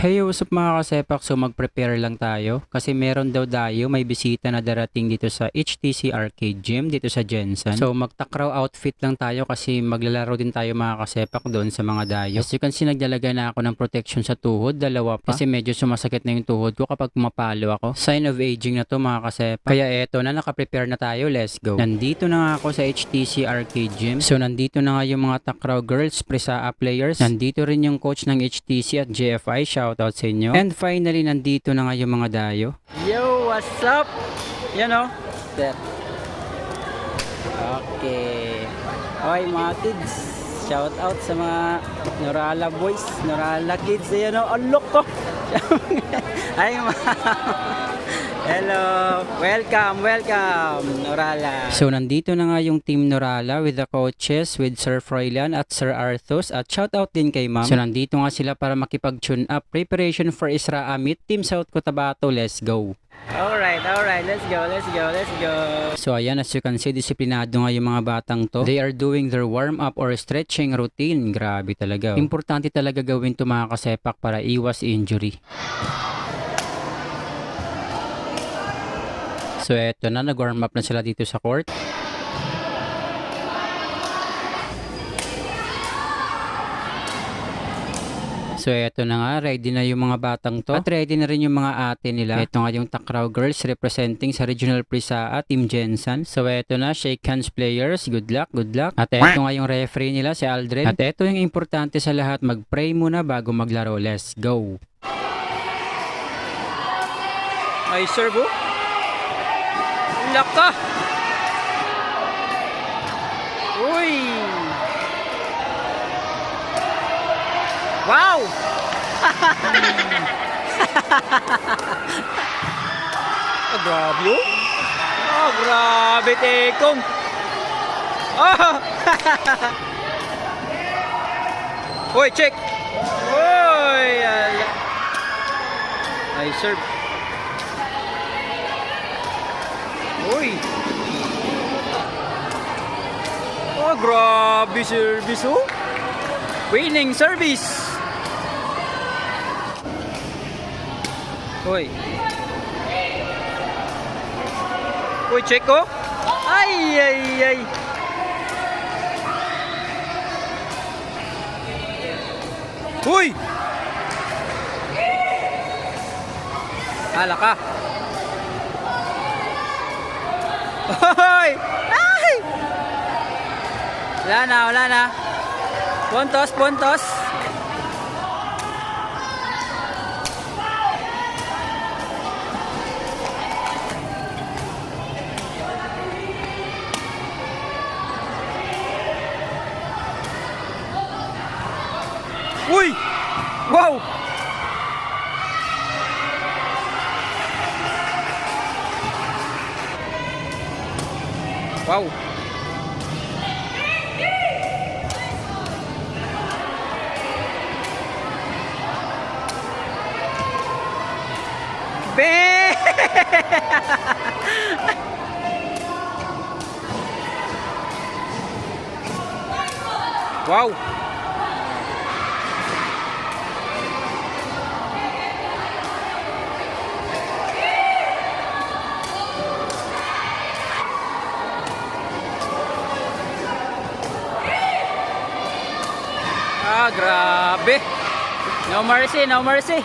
Hey, what's up mga kasepak? So mag-prepare lang tayo kasi meron daw tayo may bisita na darating dito sa HTC Arcade Gym dito sa Jensen. So magtakraw outfit lang tayo kasi maglalaro din tayo mga kasepak doon sa mga dayo. As you can see naglalagay na ako ng protection sa tuhod, dalawa pa. Kasi medyo sumasakit na yung tuhod ko kapag pumapalo ako. Sign of aging na to mga kasepak. Kaya eto na nakaprepare na tayo, let's go. Nandito na ako sa HTC Arcade Gym. So nandito na nga yung mga takraw girls, Presaa players. Nandito rin yung coach ng HTC at JFI, shoutout sa inyo. And finally, nandito na nga yung mga dayo. Yo, what's up? Yan o. Sir. Okay. Okay mga kids. Shout out sa mga Norala boys, Norala kids. Ayan o, unlock ko. Ay, mga Hello! Welcome, welcome, Norala. So, nandito na nga yung team Norala with the coaches, with Sir Froilan at Sir Arthos at shout out din kay ma'am. So, nandito nga sila para makipag-tune up. Preparation for Isra Amit, Team South Cotabato, let's go! Alright, alright, let's go, let's go, let's go. So ayan, as you can see, disiplinado nga yung mga batang to. They are doing their warm-up or stretching routine. Grabe talaga. oh. Importante talaga gawin to mga kasepak para iwas injury. So eto na, nag-warm up na sila dito sa court. So eto na nga, ready na yung mga batang to. At ready na rin yung mga ate nila. Ito nga yung Takraw Girls representing sa Regional Prisaa, Team Jensen. So eto na, shake hands players. Good luck, good luck. At eto nga yung referee nila, si Aldrin. At eto yung importante sa lahat, mag-pray muna bago maglaro. Let's go! Ay, servo. Laka! Uy! Wow! ah, grabe oh. Ah, grabe tekong. Ah! Hoy, check! Ala. Ay, serve. Uy! Oh, grabe service oh! Winning service! Uy! Uy, check ko! Ay, ay, ay! Uy! Hala ka! Hoy! Ay! Wala na, wala na. Puntos, puntos. Uy! Wow! Wow! Be! wow! Ah, grabe. No mercy, no mercy.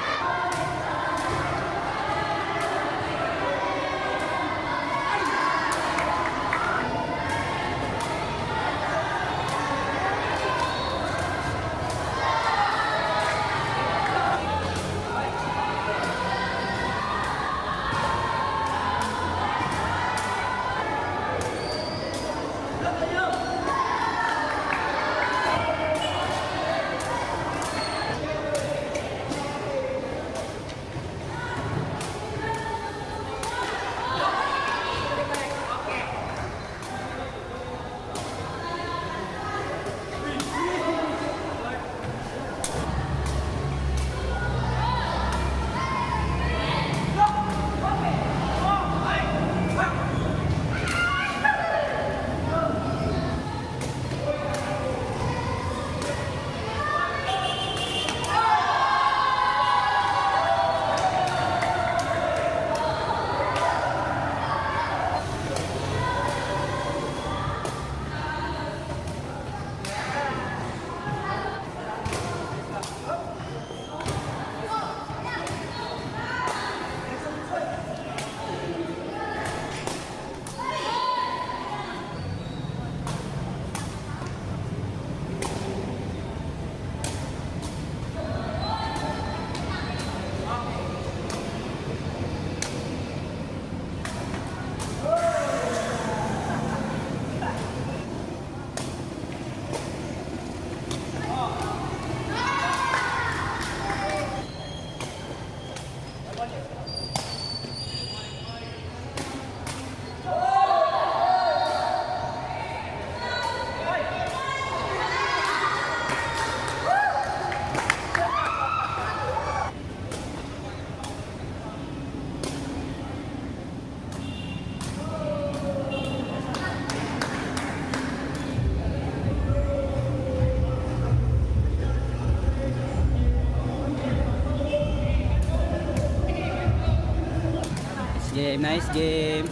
Game, nice game.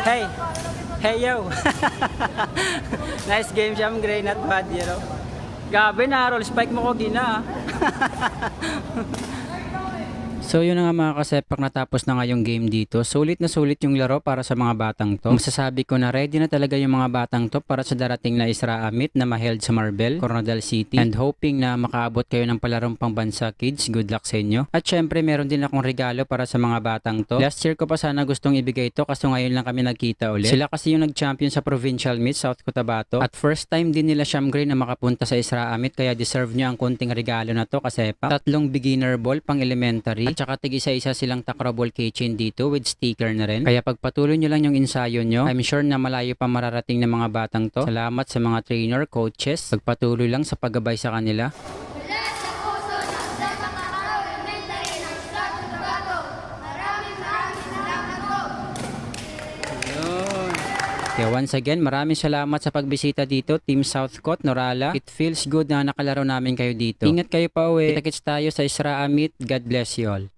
Hey! Hey yo! nice game siya, Gray, not bad, you know. Gabi na, roll spike mo ko gina. So yun na nga mga kasepak natapos na nga yung game dito. Sulit na sulit yung laro para sa mga batang to. Masasabi ko na ready na talaga yung mga batang to para sa darating na Isra Amit na maheld sa Marbel, Coronadal City. And hoping na makaabot kayo ng palarong pangbansa kids. Good luck sa inyo. At syempre meron din akong regalo para sa mga batang to. Last year ko pa sana gustong ibigay ito kaso ngayon lang kami nagkita ulit. Sila kasi yung nag-champion sa provincial meet South Cotabato. At first time din nila Sham Green na makapunta sa Isra Amit kaya deserve nyo ang kunting regalo na to kasi pa tatlong beginner ball pang elementary at saka tig isa-isa silang takroball keychain dito with sticker na rin. Kaya pagpatuloy nyo lang yung ensayo nyo, I'm sure na malayo pa mararating ng mga batang to. Salamat sa mga trainer, coaches. Pagpatuloy lang sa paggabay sa kanila. Kaya once again, maraming salamat sa pagbisita dito, Team Southcote, Norala. It feels good na nakalaro namin kayo dito. Ingat kayo pa uwi. Kita-kits tayo sa Isra Amit. God bless you all.